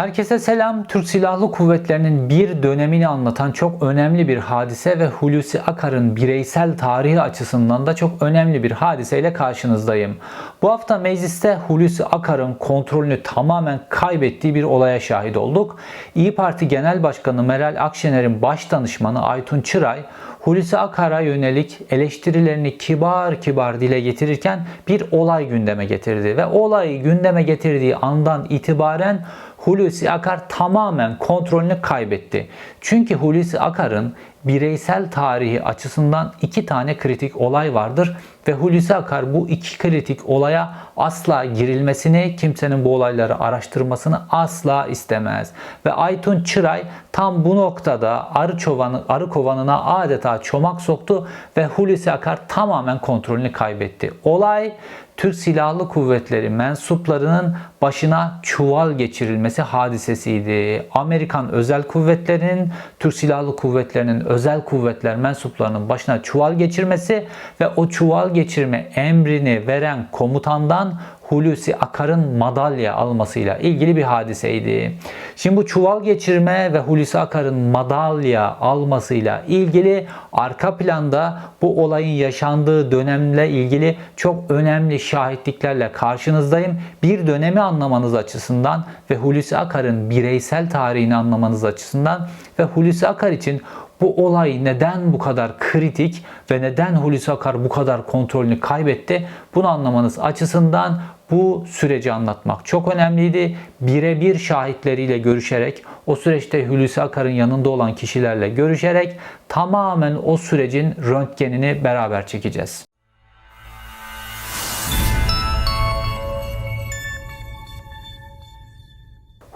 Herkese selam. Türk Silahlı Kuvvetleri'nin bir dönemini anlatan çok önemli bir hadise ve Hulusi Akar'ın bireysel tarihi açısından da çok önemli bir hadiseyle karşınızdayım. Bu hafta mecliste Hulusi Akar'ın kontrolünü tamamen kaybettiği bir olaya şahit olduk. İyi Parti Genel Başkanı Meral Akşener'in baş danışmanı Aytun Çıray, Hulusi Akar'a yönelik eleştirilerini kibar kibar dile getirirken bir olay gündeme getirdi ve olayı gündeme getirdiği andan itibaren Hulusi Akar tamamen kontrolünü kaybetti. Çünkü Hulusi Akar'ın bireysel tarihi açısından iki tane kritik olay vardır ve Hulusi Akar bu iki kritik olaya asla girilmesini, kimsenin bu olayları araştırmasını asla istemez. Ve Aytun Çıray tam bu noktada arı, çovanı, arı kovanına adeta çomak soktu ve Hulusi Akar tamamen kontrolünü kaybetti. Olay Türk Silahlı Kuvvetleri mensuplarının başına çuval geçirilmesi hadisesiydi. Amerikan Özel Kuvvetleri'nin Türk Silahlı Kuvvetleri'nin özel kuvvetler mensuplarının başına çuval geçirmesi ve o çuval geçirme emrini veren komutandan Hulusi Akar'ın madalya almasıyla ilgili bir hadiseydi. Şimdi bu çuval geçirme ve Hulusi Akar'ın madalya almasıyla ilgili arka planda bu olayın yaşandığı dönemle ilgili çok önemli şahitliklerle karşınızdayım. Bir dönemi anlamanız açısından ve Hulusi Akar'ın bireysel tarihini anlamanız açısından ve Hulusi Akar için bu olay neden bu kadar kritik ve neden Hulusi Akar bu kadar kontrolünü kaybetti bunu anlamanız açısından bu süreci anlatmak çok önemliydi. Birebir şahitleriyle görüşerek, o süreçte Hulusi Akar'ın yanında olan kişilerle görüşerek tamamen o sürecin röntgenini beraber çekeceğiz.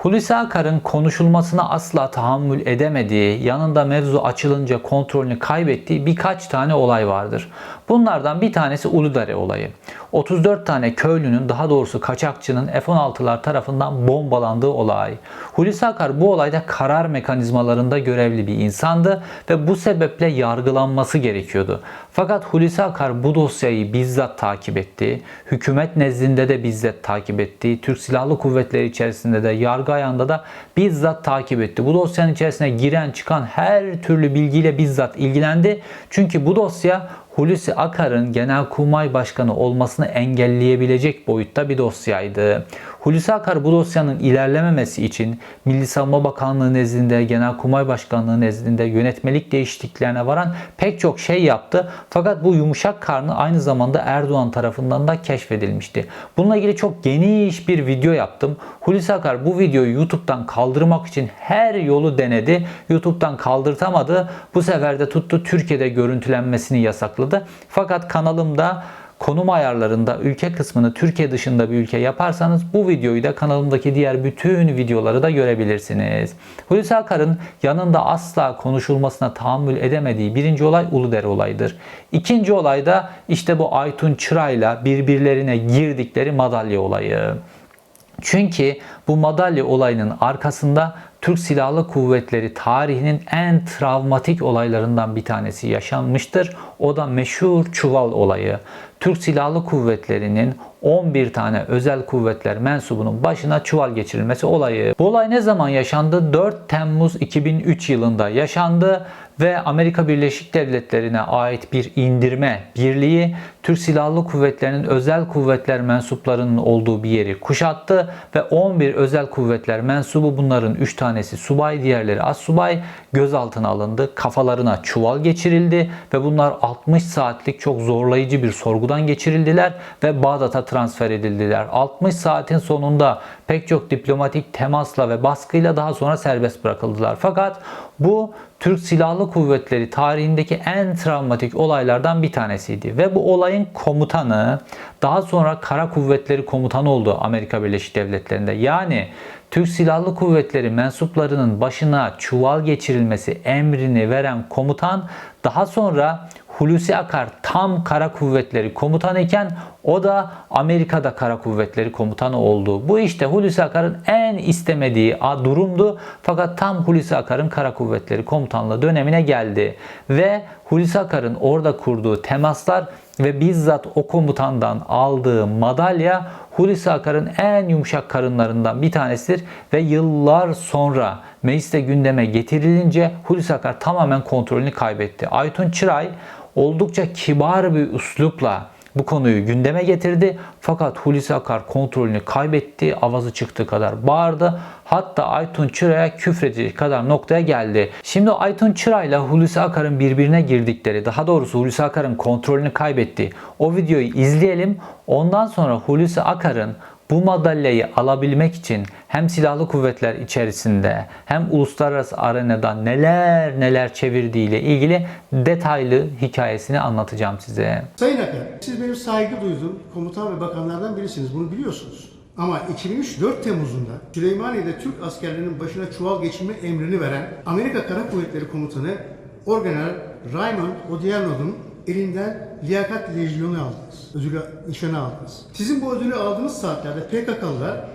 Hulusi Akar'ın konuşulmasına asla tahammül edemediği, yanında mevzu açılınca kontrolünü kaybettiği birkaç tane olay vardır. Bunlardan bir tanesi Uludere olayı. 34 tane köylünün daha doğrusu kaçakçının F-16'lar tarafından bombalandığı olay. Hulusi Akar bu olayda karar mekanizmalarında görevli bir insandı ve bu sebeple yargılanması gerekiyordu. Fakat Hulusi Akar bu dosyayı bizzat takip etti. Hükümet nezdinde de bizzat takip etti. Türk Silahlı Kuvvetleri içerisinde de yargı ayağında da bizzat takip etti. Bu dosyanın içerisine giren çıkan her türlü bilgiyle bizzat ilgilendi. Çünkü bu dosya Hulusi Akar'ın Genelkurmay Başkanı olmasını engelleyebilecek boyutta bir dosyaydı. Hulusi Akar bu dosyanın ilerlememesi için Milli Savunma Bakanlığı nezdinde, Genelkurmay Başkanlığı nezdinde yönetmelik değişikliklerine varan pek çok şey yaptı. Fakat bu yumuşak karnı aynı zamanda Erdoğan tarafından da keşfedilmişti. Bununla ilgili çok geniş bir video yaptım. Hulusi Akar bu videoyu YouTube'dan kaldırmak için her yolu denedi. YouTube'dan kaldırtamadı. Bu sefer de tuttu Türkiye'de görüntülenmesini yasakladı. Fakat kanalımda konum ayarlarında ülke kısmını Türkiye dışında bir ülke yaparsanız bu videoyu da kanalımdaki diğer bütün videoları da görebilirsiniz. Hulusi Akar'ın yanında asla konuşulmasına tahammül edemediği birinci olay Uludere olayıdır. İkinci olay da işte bu Aytun Çıray'la birbirlerine girdikleri madalya olayı. Çünkü bu madalya olayının arkasında Türk Silahlı Kuvvetleri tarihinin en travmatik olaylarından bir tanesi yaşanmıştır. O da meşhur çuval olayı. Türk Silahlı Kuvvetleri'nin 11 tane özel kuvvetler mensubunun başına çuval geçirilmesi olayı. Bu olay ne zaman yaşandı? 4 Temmuz 2003 yılında yaşandı ve Amerika Birleşik Devletleri'ne ait bir indirme birliği Türk Silahlı Kuvvetleri'nin özel kuvvetler mensuplarının olduğu bir yeri kuşattı ve 11 özel kuvvetler mensubu bunların 3 tanesi subay, diğerleri az subay gözaltına alındı. Kafalarına çuval geçirildi ve bunlar 60 saatlik çok zorlayıcı bir sorgudan geçirildiler ve Bağdat'a transfer edildiler. 60 saatin sonunda pek çok diplomatik temasla ve baskıyla daha sonra serbest bırakıldılar. Fakat bu Türk Silahlı Kuvvetleri tarihindeki en travmatik olaylardan bir tanesiydi. Ve bu olayın komutanı daha sonra Kara Kuvvetleri Komutanı oldu Amerika Birleşik Devletleri'nde. Yani Türk Silahlı Kuvvetleri mensuplarının başına çuval geçirilmesi emrini veren komutan daha sonra Hulusi Akar tam kara kuvvetleri komutanı iken o da Amerika'da kara kuvvetleri komutanı oldu. Bu işte Hulusi Akar'ın en istemediği durumdu. Fakat tam Hulusi Akar'ın kara kuvvetleri komutanlığı dönemine geldi. Ve Hulusi Akar'ın orada kurduğu temaslar ve bizzat o komutandan aldığı madalya Hulusi Akar'ın en yumuşak karınlarından bir tanesidir ve yıllar sonra mecliste gündeme getirilince Hulusi Akar tamamen kontrolünü kaybetti. Aytun Çıray oldukça kibar bir üslupla bu konuyu gündeme getirdi. Fakat Hulusi Akar kontrolünü kaybetti. Avazı çıktığı kadar bağırdı. Hatta Aytun Çıray'a küfredecek kadar noktaya geldi. Şimdi Aytun Çıray'la Hulusi Akar'ın birbirine girdikleri, daha doğrusu Hulusi Akar'ın kontrolünü kaybetti. O videoyu izleyelim. Ondan sonra Hulusi Akar'ın bu madalyayı alabilmek için hem silahlı kuvvetler içerisinde hem uluslararası arenada neler neler çevirdiğiyle ilgili detaylı hikayesini anlatacağım size. Sayın Akar, siz benim saygı duyduğum komutan ve bakanlardan birisiniz. Bunu biliyorsunuz. Ama 2003 4 Temmuz'unda Süleymaniye'de Türk askerlerinin başına çuval geçirme emrini veren Amerika Kara Kuvvetleri Komutanı Orgeneral Raymond Odierno'nun elinden liyakat lejyonu aldınız. Ödülü nişanı aldınız. Sizin bu ödülü aldığınız saatlerde PKK'lılar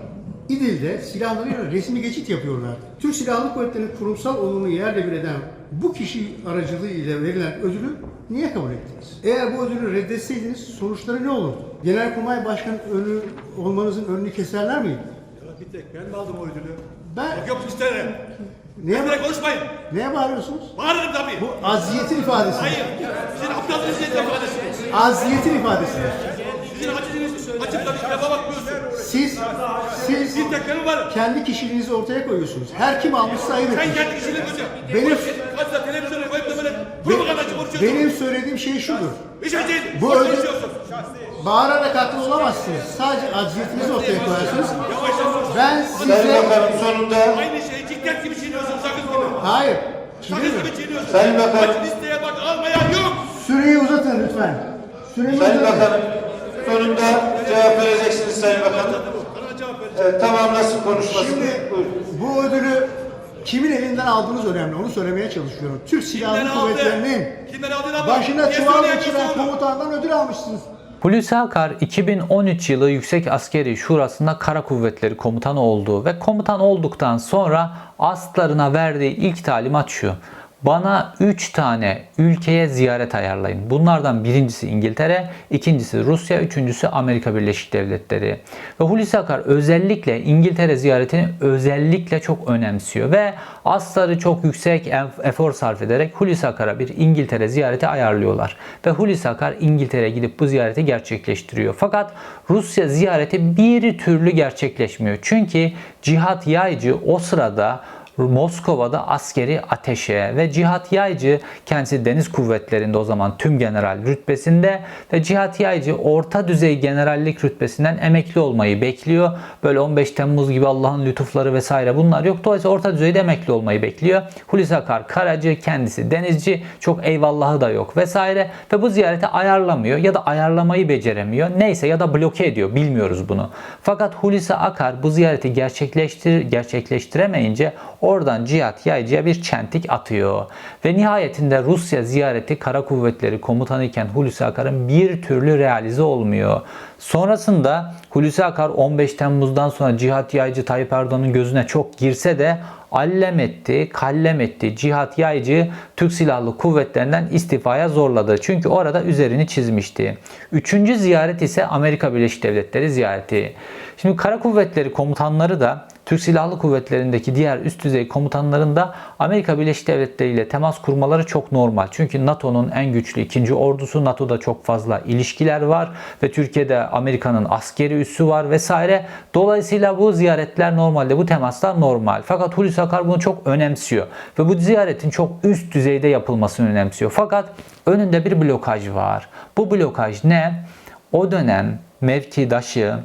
İdil'de silahlarıyla resmi geçit yapıyorlardı. Türk Silahlı Kuvvetleri'nin kurumsal onurunu yerle bir eden bu kişi aracılığı ile verilen ödülü niye kabul ettiniz? Eğer bu ödülü reddetseydiniz sonuçları ne olurdu? Genelkurmay Başkanı önü olmanızın önünü keserler miydi? Ya bir tek ben mi aldım o ödülü? Ben Yok yok isterim. Neye, Böyle konuşmayın. neye bağırıyorsunuz? Bağırırım tabii. Bu aziyetin ifadesi. Hayır. Sizin yeter ifadesi. Aziyetin ifadesi. Sizin aciziniz açıp da bir lafa bakmıyorsun. Siz, siz Bir tek benim var. kendi kişiliğinizi ortaya koyuyorsunuz. Her kim almışsa ayıp Sen etmiş. kendi kişiliğini koyacaksın. Benim- Kaçta televizyona koyup da böyle konuşuyorsun. Benim söylediğim şey şudur. Bir şey değil. Bu ödül-. Bağırarak haklı olamazsınız. Sadece acziyetinizi ortaya koyarsınız. Ben Sayın size... Bakanım sonunda Aynı şeyi ciklet gibi çiğniyorsun sakız gibi. Hayır. Sakız gibi çiğniyorsun. Sayın Bakanım. Bak listeye bak almayan yok. süreyi uzatın lütfen. Süreyi Sayın uzatın. Bakanım sonunda cevap vereceksiniz Sayın Bakanım. Bana cevap ver. Evet, tamamlasın konuşmasını. Şimdi Buyurun. bu ödülü kimin elinden aldığınız önemli. Onu söylemeye çalışıyorum. Türk Silahlı? Kuvvetleri'nin başına çuval geçiren komutandan ödül almışsınız. Hulusi Akar 2013 yılı Yüksek Askeri Şurası'nda Kara Kuvvetleri Komutanı oldu ve komutan olduktan sonra astlarına verdiği ilk talimat şu. Bana 3 tane ülkeye ziyaret ayarlayın. Bunlardan birincisi İngiltere, ikincisi Rusya, üçüncüsü Amerika Birleşik Devletleri. Ve Hulusi Akar özellikle İngiltere ziyaretini özellikle çok önemsiyor ve asları çok yüksek ef- efor sarf ederek Hulusi Akar'a bir İngiltere ziyareti ayarlıyorlar. Ve Hulusi Akar İngiltere'ye gidip bu ziyareti gerçekleştiriyor. Fakat Rusya ziyareti bir türlü gerçekleşmiyor. Çünkü Cihat Yaycı o sırada Moskova'da askeri ateşe ve Cihat Yaycı kendisi deniz kuvvetlerinde o zaman tüm general rütbesinde ve Cihat Yaycı orta düzey generallik rütbesinden emekli olmayı bekliyor. Böyle 15 Temmuz gibi Allah'ın lütufları vesaire bunlar yok. Dolayısıyla orta düzeyde emekli olmayı bekliyor. Hulusi Akar Karacı kendisi denizci çok eyvallahı da yok vesaire ve bu ziyareti ayarlamıyor ya da ayarlamayı beceremiyor. Neyse ya da bloke ediyor bilmiyoruz bunu. Fakat Hulusi Akar bu ziyareti gerçekleştir gerçekleştiremeyince oradan Cihat Yaycı'ya bir çentik atıyor. Ve nihayetinde Rusya ziyareti Kara Kuvvetleri Komutanı iken Hulusi Akar'ın bir türlü realize olmuyor. Sonrasında Hulusi Akar 15 Temmuz'dan sonra Cihat Yaycı Tayyip Erdoğan'ın gözüne çok girse de allem etti, kallem etti. Cihat Yaycı Türk Silahlı Kuvvetleri'nden istifaya zorladı. Çünkü orada üzerini çizmişti. Üçüncü ziyaret ise Amerika Birleşik Devletleri ziyareti. Şimdi Kara Kuvvetleri komutanları da Türk Silahlı Kuvvetleri'ndeki diğer üst düzey komutanların da Amerika Birleşik Devletleri ile temas kurmaları çok normal. Çünkü NATO'nun en güçlü ikinci ordusu, NATO'da çok fazla ilişkiler var ve Türkiye'de Amerika'nın askeri üssü var vesaire. Dolayısıyla bu ziyaretler normalde, bu temaslar normal. Fakat Hulusi Akar bunu çok önemsiyor ve bu ziyaretin çok üst düzeyde yapılmasını önemsiyor. Fakat önünde bir blokaj var. Bu blokaj ne? O dönem mevkidaşı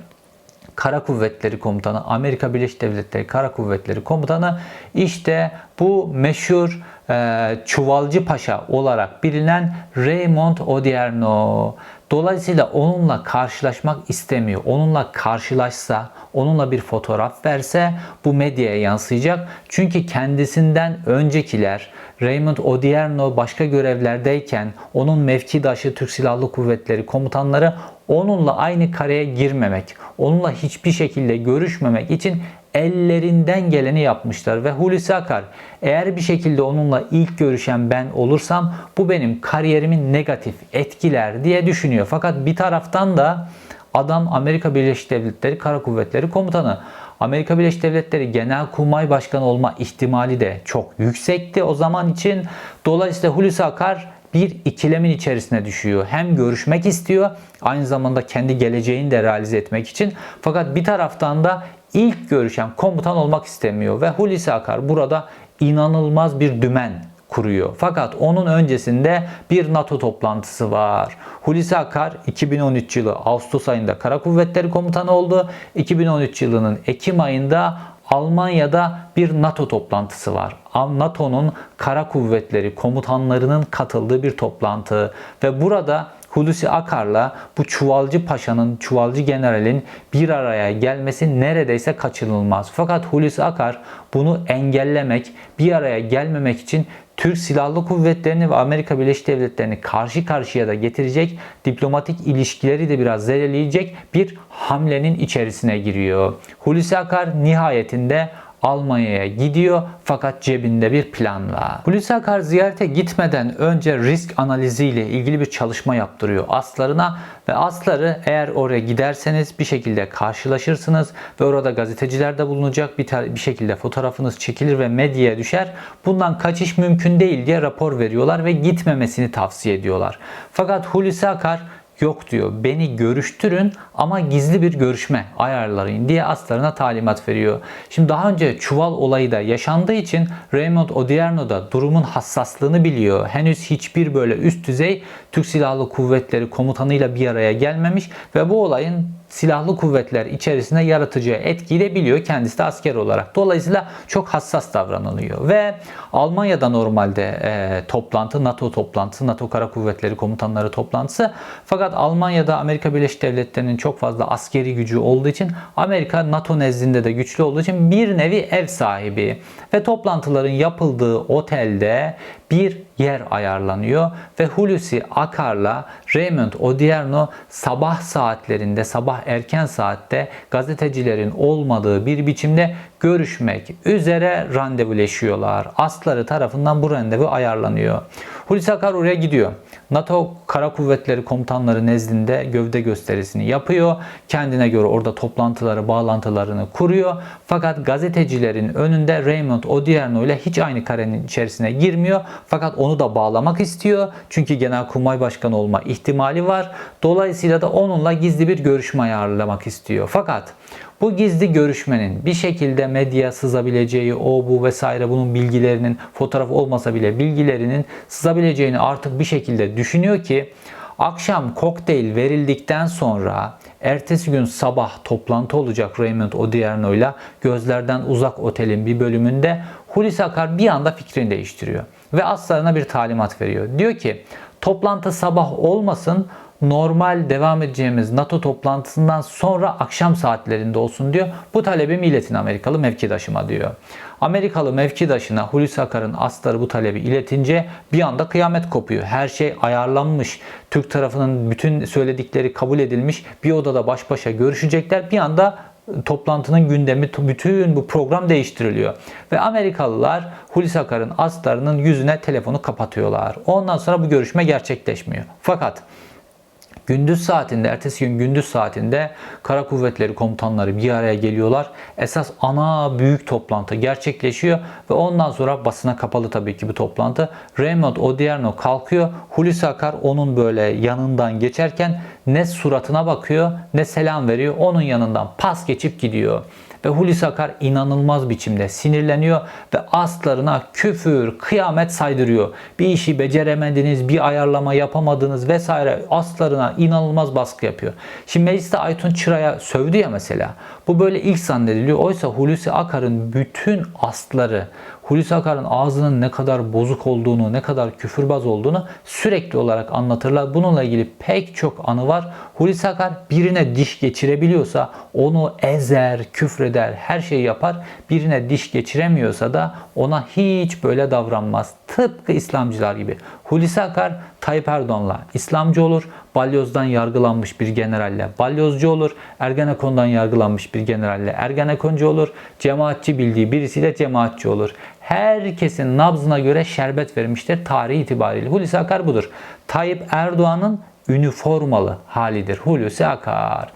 Kara Kuvvetleri Komutanı, Amerika Birleşik Devletleri Kara Kuvvetleri Komutanı işte bu meşhur e, Çuvalcı Paşa olarak bilinen Raymond Odierno. Dolayısıyla onunla karşılaşmak istemiyor. Onunla karşılaşsa, onunla bir fotoğraf verse bu medyaya yansıyacak. Çünkü kendisinden öncekiler Raymond Odierno başka görevlerdeyken onun mevkidaşı Türk Silahlı Kuvvetleri komutanları onunla aynı kareye girmemek, onunla hiçbir şekilde görüşmemek için ellerinden geleni yapmışlar ve Hulusi Akar eğer bir şekilde onunla ilk görüşen ben olursam bu benim kariyerimi negatif etkiler diye düşünüyor. Fakat bir taraftan da adam Amerika Birleşik Devletleri Kara Kuvvetleri Komutanı. Amerika Birleşik Devletleri Genelkurmay Başkanı olma ihtimali de çok yüksekti o zaman için. Dolayısıyla Hulusi Akar bir ikilemin içerisine düşüyor. Hem görüşmek istiyor, aynı zamanda kendi geleceğini de realize etmek için. Fakat bir taraftan da ilk görüşen komutan olmak istemiyor ve Hulusi Akar burada inanılmaz bir dümen kuruyor. Fakat onun öncesinde bir NATO toplantısı var. Hulusi Akar 2013 yılı Ağustos ayında Kara Kuvvetleri Komutanı oldu. 2013 yılının Ekim ayında Almanya'da bir NATO toplantısı var. NATO'nun kara kuvvetleri komutanlarının katıldığı bir toplantı ve burada Hulusi Akar'la bu Çuvalcı Paşa'nın, Çuvalcı General'in bir araya gelmesi neredeyse kaçınılmaz. Fakat Hulusi Akar bunu engellemek, bir araya gelmemek için Türk Silahlı Kuvvetleri'ni ve Amerika Birleşik Devletleri'ni karşı karşıya da getirecek, diplomatik ilişkileri de biraz zedeleyecek bir hamlenin içerisine giriyor. Hulusi Akar nihayetinde Almanya'ya gidiyor fakat cebinde bir planla. Hulusi Akar ziyarete gitmeden önce risk analiziyle ilgili bir çalışma yaptırıyor aslarına ve asları eğer oraya giderseniz bir şekilde karşılaşırsınız ve orada gazeteciler de bulunacak bir, bir şekilde fotoğrafınız çekilir ve medyaya düşer. Bundan kaçış mümkün değil diye rapor veriyorlar ve gitmemesini tavsiye ediyorlar. Fakat Hulusi Akar Yok diyor beni görüştürün ama gizli bir görüşme ayarlayın diye aslarına talimat veriyor. Şimdi daha önce çuval olayı da yaşandığı için Raymond Odierno da durumun hassaslığını biliyor. Henüz hiçbir böyle üst düzey Türk Silahlı Kuvvetleri komutanıyla bir araya gelmemiş ve bu olayın silahlı kuvvetler içerisinde yaratacağı etkiyi de biliyor kendisi de asker olarak. Dolayısıyla çok hassas davranılıyor ve Almanya'da normalde e, toplantı NATO toplantısı, NATO Kara Kuvvetleri Komutanları toplantısı. Fakat Almanya'da Amerika Birleşik Devletleri'nin çok fazla askeri gücü olduğu için Amerika NATO nezdinde de güçlü olduğu için bir nevi ev sahibi ve toplantıların yapıldığı otelde bir yer ayarlanıyor ve Hulusi Akar'la Raymond Odierno sabah saatlerinde, sabah erken saatte gazetecilerin olmadığı bir biçimde görüşmek üzere randevuleşiyorlar. Asları tarafından bu randevu ayarlanıyor. Hulusi Akar oraya gidiyor. NATO Kara Kuvvetleri Komutanları nezdinde gövde gösterisini yapıyor. Kendine göre orada toplantıları, bağlantılarını kuruyor. Fakat gazetecilerin önünde Raymond Odierno ile hiç aynı karenin içerisine girmiyor. Fakat onu da bağlamak istiyor. Çünkü Genelkurmay Başkanı olma ihtimali var. Dolayısıyla da onunla gizli bir görüşme ayarlamak istiyor. Fakat bu gizli görüşmenin bir şekilde medya sızabileceği, o bu vesaire bunun bilgilerinin fotoğraf olmasa bile bilgilerinin sızabileceğini artık bir şekilde düşünüyor ki akşam kokteyl verildikten sonra ertesi gün sabah toplantı olacak Raymond Odierno ile gözlerden uzak otelin bir bölümünde Hulusi Akar bir anda fikrini değiştiriyor ve aslarına bir talimat veriyor. Diyor ki toplantı sabah olmasın normal devam edeceğimiz NATO toplantısından sonra akşam saatlerinde olsun diyor. Bu talebimi iletin Amerikalı mevkidaşıma diyor. Amerikalı mevkidaşına Hulusi Akar'ın asları bu talebi iletince bir anda kıyamet kopuyor. Her şey ayarlanmış. Türk tarafının bütün söyledikleri kabul edilmiş. Bir odada baş başa görüşecekler. Bir anda toplantının gündemi bütün bu program değiştiriliyor. Ve Amerikalılar Hulusi Akar'ın aslarının yüzüne telefonu kapatıyorlar. Ondan sonra bu görüşme gerçekleşmiyor. Fakat Gündüz saatinde, ertesi gün gündüz saatinde Kara Kuvvetleri komutanları bir araya geliyorlar. Esas ana büyük toplantı gerçekleşiyor ve ondan sonra basına kapalı tabii ki bu toplantı. Raymond Odierno kalkıyor. Hulusi Akar onun böyle yanından geçerken ne suratına bakıyor ne selam veriyor. Onun yanından pas geçip gidiyor. Ve Hulusi Akar inanılmaz biçimde sinirleniyor ve aslarına küfür, kıyamet saydırıyor. Bir işi beceremediniz, bir ayarlama yapamadınız vesaire aslarına inanılmaz baskı yapıyor. Şimdi mecliste Aytun Çıra'ya sövdü ya mesela. Bu böyle ilk zannediliyor. Oysa Hulusi Akar'ın bütün asları, Hulusi Akar'ın ağzının ne kadar bozuk olduğunu, ne kadar küfürbaz olduğunu sürekli olarak anlatırlar. Bununla ilgili pek çok anı var. Hulusi Akar birine diş geçirebiliyorsa onu ezer, küfreder, her şeyi yapar. Birine diş geçiremiyorsa da ona hiç böyle davranmaz. Tıpkı İslamcılar gibi. Hulusi Akar Tayyip Erdoğan'la İslamcı olur. Balyoz'dan yargılanmış bir generalle balyozcu olur. Ergenekon'dan yargılanmış bir generalle Ergenekoncu olur. Cemaatçi bildiği birisiyle cemaatçi olur. Herkesin nabzına göre şerbet vermiştir tarihi itibariyle. Hulusi Akar budur. Tayyip Erdoğan'ın üniformalı halidir Hulusi Akar.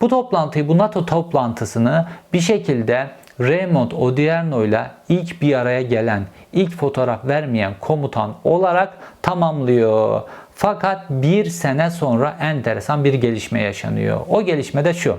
Bu toplantıyı, bu NATO toplantısını bir şekilde Raymond Odierno ile ilk bir araya gelen, ilk fotoğraf vermeyen komutan olarak tamamlıyor. Fakat bir sene sonra enteresan bir gelişme yaşanıyor. O gelişme de şu.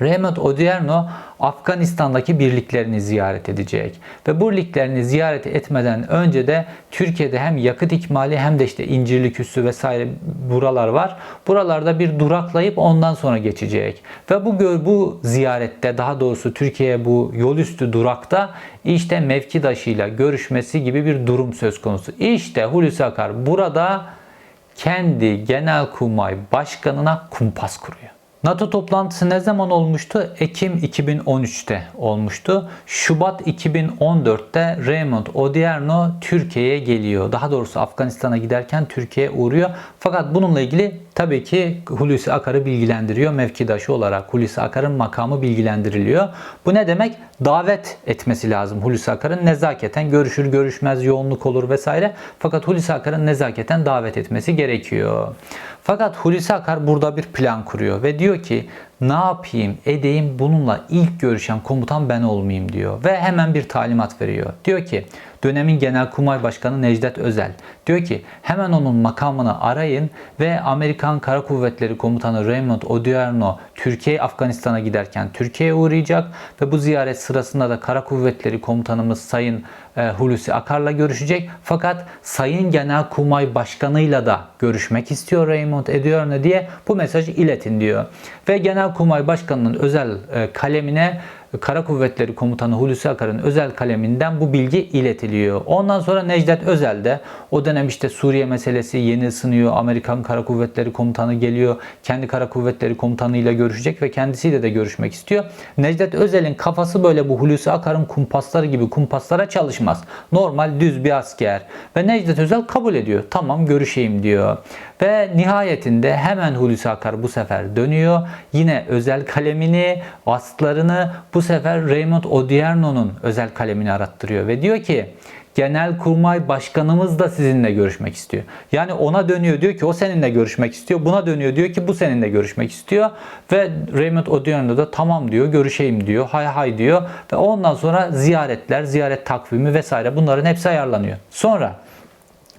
Raymond Odierno Afganistan'daki birliklerini ziyaret edecek. Ve bu birliklerini ziyaret etmeden önce de Türkiye'de hem yakıt ikmali hem de işte İncirlik Üssü vesaire buralar var. Buralarda bir duraklayıp ondan sonra geçecek. Ve bu bu ziyarette daha doğrusu Türkiye bu yol üstü durakta işte mevkidaşıyla görüşmesi gibi bir durum söz konusu. İşte Hulusi Akar burada kendi genelkurmay başkanına kumpas kuruyor. NATO toplantısı ne zaman olmuştu? Ekim 2013'te olmuştu. Şubat 2014'te Raymond Odierno Türkiye'ye geliyor. Daha doğrusu Afganistan'a giderken Türkiye'ye uğruyor. Fakat bununla ilgili tabii ki Hulusi Akar'ı bilgilendiriyor mevkidaşı olarak. Hulusi Akar'ın makamı bilgilendiriliyor. Bu ne demek? Davet etmesi lazım Hulusi Akar'ın nezaketen görüşür görüşmez yoğunluk olur vesaire. Fakat Hulusi Akar'ın nezaketen davet etmesi gerekiyor. Fakat Hulusi Akar burada bir plan kuruyor ve diyor ki ne yapayım edeyim bununla ilk görüşen komutan ben olmayayım diyor. Ve hemen bir talimat veriyor. Diyor ki dönemin Genelkurmay Başkanı Necdet Özel diyor ki hemen onun makamını arayın ve Amerikan Kara Kuvvetleri Komutanı Raymond Odierno Türkiye Afganistan'a giderken Türkiye'ye uğrayacak ve bu ziyaret sırasında da Kara Kuvvetleri Komutanımız Sayın e, Hulusi Akar'la görüşecek. Fakat Sayın Genelkurmay Başkanı'yla da görüşmek istiyor Raymond Odierno diye bu mesajı iletin diyor. Ve Genelkurmay Başkanı'nın özel e, kalemine Kara Kuvvetleri Komutanı Hulusi Akar'ın özel kaleminden bu bilgi iletiliyor. Ondan sonra Necdet Özel de o dönem işte Suriye meselesi yeni ısınıyor. Amerikan Kara Kuvvetleri Komutanı geliyor. Kendi Kara Kuvvetleri Komutanı'yla görüşecek ve kendisiyle de görüşmek istiyor. Necdet Özel'in kafası böyle bu Hulusi Akar'ın kumpasları gibi kumpaslara çalışmaz. Normal düz bir asker. Ve Necdet Özel kabul ediyor. Tamam görüşeyim diyor. Ve nihayetinde hemen Hulusi Akar bu sefer dönüyor. Yine özel kalemini, aslarını bu sefer Raymond Odierno'nun özel kalemini arattırıyor. Ve diyor ki Genelkurmay Başkanımız da sizinle görüşmek istiyor. Yani ona dönüyor diyor ki o seninle görüşmek istiyor. Buna dönüyor diyor ki bu seninle görüşmek istiyor. Ve Raymond Odierno da tamam diyor görüşeyim diyor. Hay hay diyor. Ve ondan sonra ziyaretler, ziyaret takvimi vesaire bunların hepsi ayarlanıyor. Sonra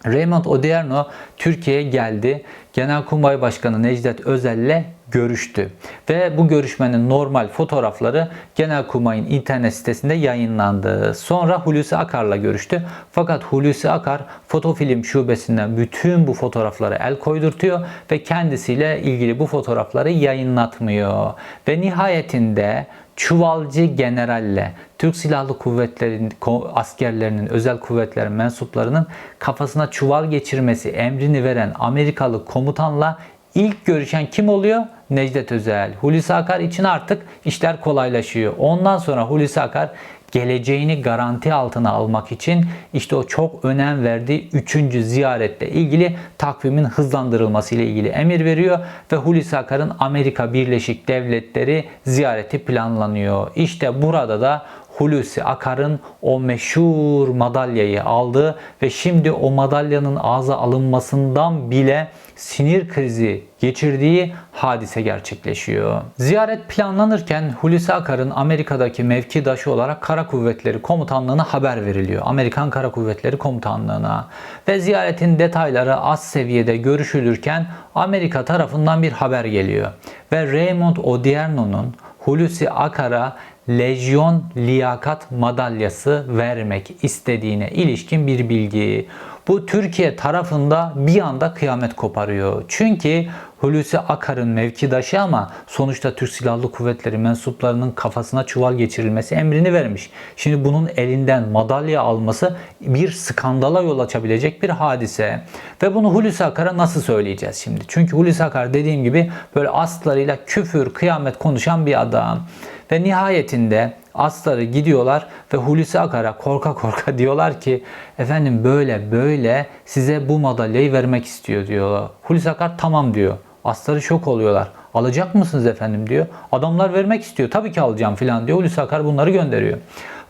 Raymond Odierno Türkiye'ye geldi. Genelkurmay Başkanı Necdet Özel'le görüştü. Ve bu görüşmenin normal fotoğrafları Genelkurmay'ın internet sitesinde yayınlandı. Sonra Hulusi Akar'la görüştü. Fakat Hulusi Akar fotofilm şubesinden bütün bu fotoğraflara el koydurtuyor ve kendisiyle ilgili bu fotoğrafları yayınlatmıyor. Ve nihayetinde Çuvalcı generalle Türk Silahlı Kuvvetleri'nin ko- askerlerinin, özel kuvvetlerin mensuplarının kafasına çuval geçirmesi emrini veren Amerikalı komutanla ilk görüşen kim oluyor? Necdet Özel. Hulusi Akar için artık işler kolaylaşıyor. Ondan sonra Hulusi Akar geleceğini garanti altına almak için işte o çok önem verdiği 3. ziyaretle ilgili takvimin hızlandırılması ile ilgili emir veriyor ve Hulusi Akar'ın Amerika Birleşik Devletleri ziyareti planlanıyor. İşte burada da Hulusi Akar'ın o meşhur madalyayı aldı ve şimdi o madalyanın ağza alınmasından bile sinir krizi geçirdiği hadise gerçekleşiyor. Ziyaret planlanırken Hulusi Akar'ın Amerika'daki mevkidaşı olarak Kara Kuvvetleri Komutanlığı'na haber veriliyor. Amerikan Kara Kuvvetleri Komutanlığı'na. Ve ziyaretin detayları az seviyede görüşülürken Amerika tarafından bir haber geliyor. Ve Raymond Odierno'nun Hulusi Akar'a Lejyon Liyakat Madalyası vermek istediğine ilişkin bir bilgi. Bu Türkiye tarafında bir anda kıyamet koparıyor. Çünkü Hulusi Akar'ın mevkidaşı ama sonuçta Türk Silahlı Kuvvetleri mensuplarının kafasına çuval geçirilmesi emrini vermiş. Şimdi bunun elinden madalya alması bir skandala yol açabilecek bir hadise. Ve bunu Hulusi Akar'a nasıl söyleyeceğiz şimdi? Çünkü Hulusi Akar dediğim gibi böyle aslarıyla küfür, kıyamet konuşan bir adam. Ve nihayetinde Asları gidiyorlar ve Hulusi Akar'a korka korka diyorlar ki efendim böyle böyle size bu madalyayı vermek istiyor diyorlar. Hulusi Akar tamam diyor. Asları şok oluyorlar. Alacak mısınız efendim diyor. Adamlar vermek istiyor. Tabii ki alacağım filan diyor. Hulusi Akar bunları gönderiyor.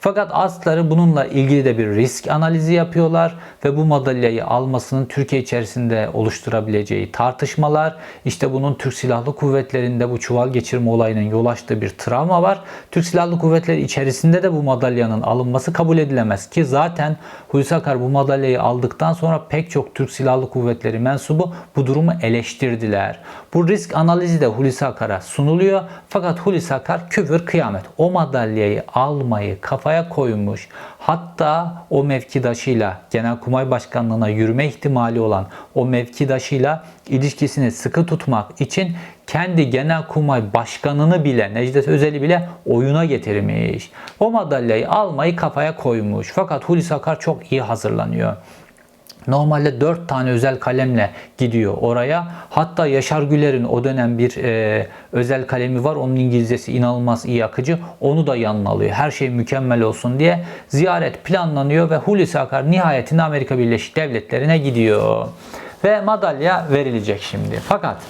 Fakat asları bununla ilgili de bir risk analizi yapıyorlar ve bu madalyayı almasının Türkiye içerisinde oluşturabileceği tartışmalar, işte bunun Türk Silahlı Kuvvetleri'nde bu çuval geçirme olayının yol açtığı bir travma var. Türk Silahlı Kuvvetleri içerisinde de bu madalyanın alınması kabul edilemez ki zaten Hulusi Akar bu madalyayı aldıktan sonra pek çok Türk Silahlı Kuvvetleri mensubu bu durumu eleştirdiler. Bu risk analizi de Hulusi Akar'a sunuluyor fakat Hulusi Akar küfür kıyamet. O madalyayı almayı kafaya koymuş. Hatta o mevkidaşıyla Genelkurmay Başkanlığına yürüme ihtimali olan o mevkidaşıyla ilişkisini sıkı tutmak için kendi Genelkurmay Başkanını bile Necdet Özel'i bile oyuna getirmiş. O madalyayı almayı kafaya koymuş. Fakat Hulusi Akar çok iyi hazırlanıyor. Normalde 4 tane özel kalemle gidiyor oraya. Hatta Yaşar Güler'in o dönem bir e, özel kalemi var. Onun İngilizcesi inanılmaz iyi akıcı. Onu da yanına alıyor. Her şey mükemmel olsun diye. Ziyaret planlanıyor ve Hulusi Akar nihayetinde Amerika Birleşik Devletleri'ne gidiyor. Ve madalya verilecek şimdi. Fakat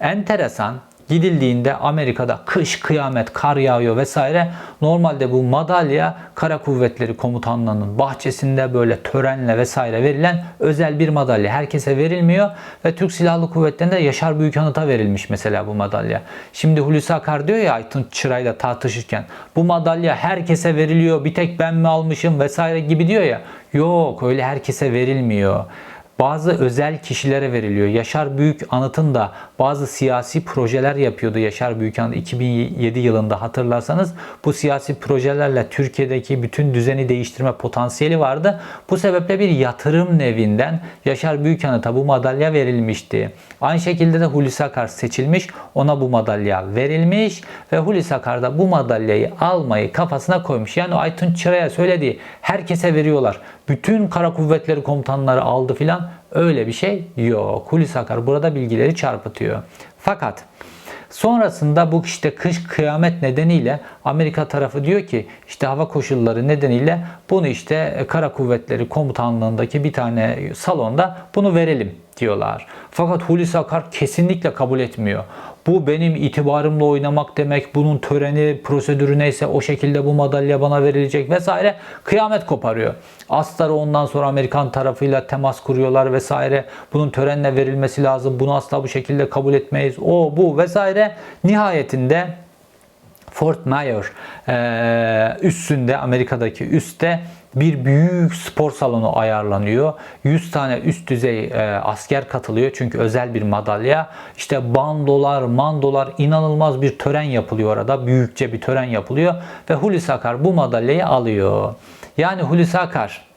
enteresan gidildiğinde Amerika'da kış, kıyamet, kar yağıyor vesaire. Normalde bu madalya Kara Kuvvetleri Komutanlığı'nın bahçesinde böyle törenle vesaire verilen özel bir madalya. Herkese verilmiyor ve Türk Silahlı Kuvvetleri'nde Yaşar Büyükanıt'a verilmiş mesela bu madalya. Şimdi Hulusi Akar diyor ya Aytun Çıray'la tartışırken bu madalya herkese veriliyor bir tek ben mi almışım vesaire gibi diyor ya. Yok öyle herkese verilmiyor bazı özel kişilere veriliyor. Yaşar Büyük Anıt'ın da bazı siyasi projeler yapıyordu Yaşar Büyük Anıt 2007 yılında hatırlarsanız. Bu siyasi projelerle Türkiye'deki bütün düzeni değiştirme potansiyeli vardı. Bu sebeple bir yatırım nevinden Yaşar Büyük Anıt'a bu madalya verilmişti. Aynı şekilde de Hulusi Akar seçilmiş. Ona bu madalya verilmiş ve Hulusi Akar da bu madalyayı almayı kafasına koymuş. Yani Aytun Çıra'ya söylediği herkese veriyorlar. Bütün kara kuvvetleri komutanları aldı filan öyle bir şey yok. Hulusi Akar burada bilgileri çarpıtıyor. Fakat Sonrasında bu işte kış kıyamet nedeniyle Amerika tarafı diyor ki işte hava koşulları nedeniyle bunu işte Kara Kuvvetleri Komutanlığındaki bir tane salonda bunu verelim diyorlar. Fakat Hulusi Akar kesinlikle kabul etmiyor. Bu benim itibarımla oynamak demek. Bunun töreni, prosedürü neyse o şekilde bu madalya bana verilecek vesaire. Kıyamet koparıyor. Asları ondan sonra Amerikan tarafıyla temas kuruyorlar vesaire. Bunun törenle verilmesi lazım. Bunu asla bu şekilde kabul etmeyiz. O bu vesaire. Nihayetinde Fort Myers e, üstünde Amerika'daki üstte bir büyük spor salonu ayarlanıyor. 100 tane üst düzey e, asker katılıyor çünkü özel bir madalya. İşte bandolar, mandolar inanılmaz bir tören yapılıyor orada. Büyükçe bir tören yapılıyor ve Hulusi Akar bu madalyayı alıyor. Yani Hulusi Akar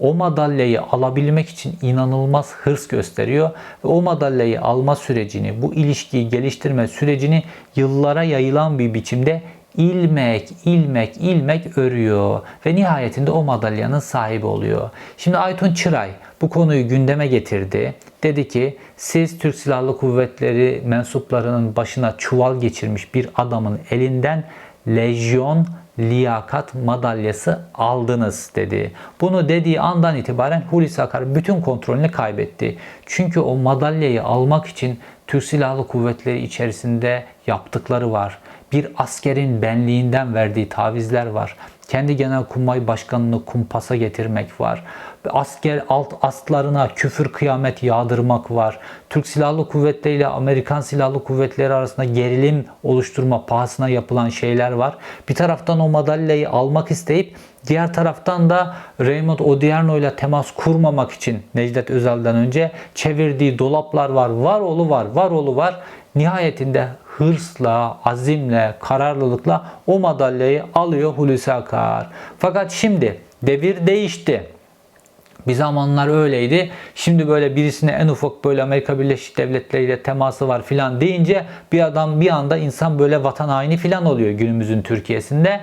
o madalyayı alabilmek için inanılmaz hırs gösteriyor ve o madalyayı alma sürecini, bu ilişkiyi geliştirme sürecini yıllara yayılan bir biçimde ilmek, ilmek, ilmek örüyor ve nihayetinde o madalyanın sahibi oluyor. Şimdi Aytun Çıray bu konuyu gündeme getirdi. Dedi ki siz Türk Silahlı Kuvvetleri mensuplarının başına çuval geçirmiş bir adamın elinden lejyon liyakat madalyası aldınız dedi. Bunu dediği andan itibaren Hulusi Akar bütün kontrolünü kaybetti. Çünkü o madalyayı almak için Türk Silahlı Kuvvetleri içerisinde yaptıkları var. Bir askerin benliğinden verdiği tavizler var. Kendi Genelkurmay Başkanını kumpasa getirmek var. Asker alt astlarına küfür kıyamet yağdırmak var. Türk Silahlı Kuvvetleri ile Amerikan Silahlı Kuvvetleri arasında gerilim oluşturma pahasına yapılan şeyler var. Bir taraftan o madalyayı almak isteyip diğer taraftan da Raymond Odierno ile temas kurmamak için Necdet Özel'den önce çevirdiği dolaplar var. Var oğlu var, var oğlu var. Nihayetinde hırsla, azimle, kararlılıkla o madalyayı alıyor Hulusi Akar. Fakat şimdi devir değişti. Bir zamanlar öyleydi. Şimdi böyle birisine en ufak böyle Amerika Birleşik Devletleri ile teması var filan deyince bir adam bir anda insan böyle vatan haini filan oluyor günümüzün Türkiye'sinde.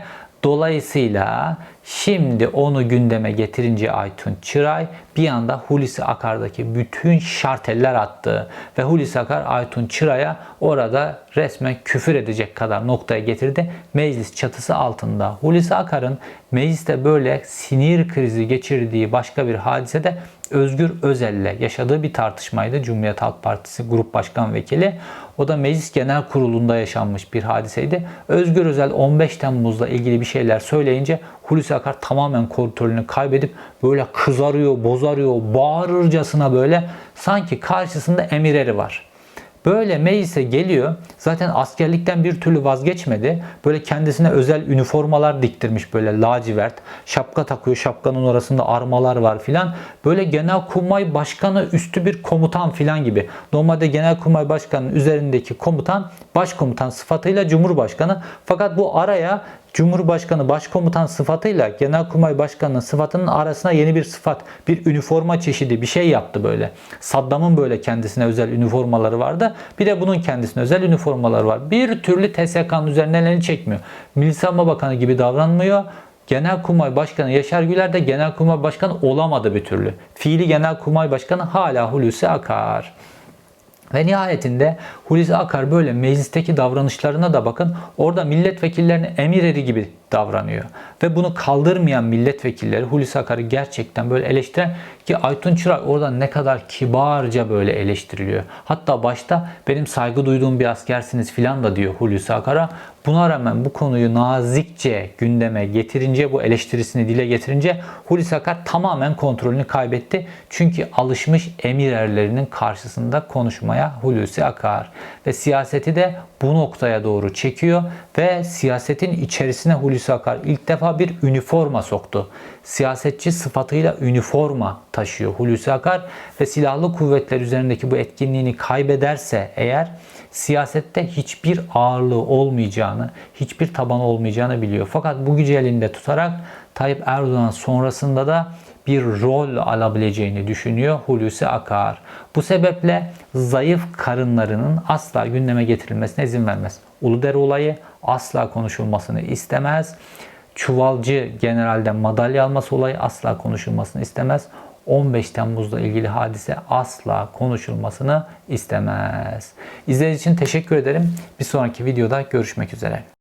Dolayısıyla Şimdi onu gündeme getirince Aytun Çıray bir anda Hulusi Akar'daki bütün şarteller attı. Ve Hulusi Akar Aytun Çıray'a orada resmen küfür edecek kadar noktaya getirdi. Meclis çatısı altında. Hulusi Akar'ın mecliste böyle sinir krizi geçirdiği başka bir hadise de Özgür Özel'le yaşadığı bir tartışmaydı. Cumhuriyet Halk Partisi Grup Başkan Vekili. O da Meclis Genel Kurulu'nda yaşanmış bir hadiseydi. Özgür Özel 15 Temmuz'la ilgili bir şeyler söyleyince Hulusi Akar tamamen kontrolünü kaybedip böyle kızarıyor, bozarıyor, bağırırcasına böyle sanki karşısında emir eri var. Böyle meclise geliyor. Zaten askerlikten bir türlü vazgeçmedi. Böyle kendisine özel üniformalar diktirmiş böyle lacivert. Şapka takıyor. Şapkanın orasında armalar var filan. Böyle genelkurmay başkanı üstü bir komutan filan gibi. Normalde genelkurmay başkanının üzerindeki komutan başkomutan sıfatıyla cumhurbaşkanı. Fakat bu araya Cumhurbaşkanı Başkomutan sıfatıyla Genelkurmay Başkanı'nın sıfatının arasına yeni bir sıfat, bir üniforma çeşidi bir şey yaptı böyle. Saddam'ın böyle kendisine özel üniformaları vardı. Bir de bunun kendisine özel üniformaları var. Bir türlü TSK'nın üzerinden elini çekmiyor. Milli Savunma Bakanı gibi davranmıyor. Genelkurmay Başkanı Yaşar Güler de Genelkurmay Başkanı olamadı bir türlü. Fiili Genelkurmay Başkanı hala Hulusi Akar. Ve nihayetinde Hulusi Akar böyle meclisteki davranışlarına da bakın. Orada milletvekillerine emir eri gibi davranıyor. Ve bunu kaldırmayan milletvekilleri Hulusi Akar'ı gerçekten böyle eleştiren ki Aytun Çırak orada ne kadar kibarca böyle eleştiriliyor. Hatta başta benim saygı duyduğum bir askersiniz filan da diyor Hulusi Akar'a. Buna rağmen bu konuyu nazikçe gündeme getirince, bu eleştirisini dile getirince Hulusi Akar tamamen kontrolünü kaybetti. Çünkü alışmış emir erlerinin karşısında konuşmaya Hulusi Akar. Ve siyaseti de bu noktaya doğru çekiyor ve siyasetin içerisine Hulusi Akar ilk defa bir üniforma soktu. Siyasetçi sıfatıyla üniforma taşıyor Hulusi Akar ve silahlı kuvvetler üzerindeki bu etkinliğini kaybederse eğer siyasette hiçbir ağırlığı olmayacağını, hiçbir taban olmayacağını biliyor. Fakat bu gücü elinde tutarak Tayyip Erdoğan sonrasında da bir rol alabileceğini düşünüyor Hulusi Akar. Bu sebeple zayıf karınlarının asla gündeme getirilmesine izin vermez. Uludere olayı asla konuşulmasını istemez. Çuvalcı generalden madalya alması olayı asla konuşulmasını istemez. 15 Temmuz'la ilgili hadise asla konuşulmasını istemez. İzlediğiniz için teşekkür ederim. Bir sonraki videoda görüşmek üzere.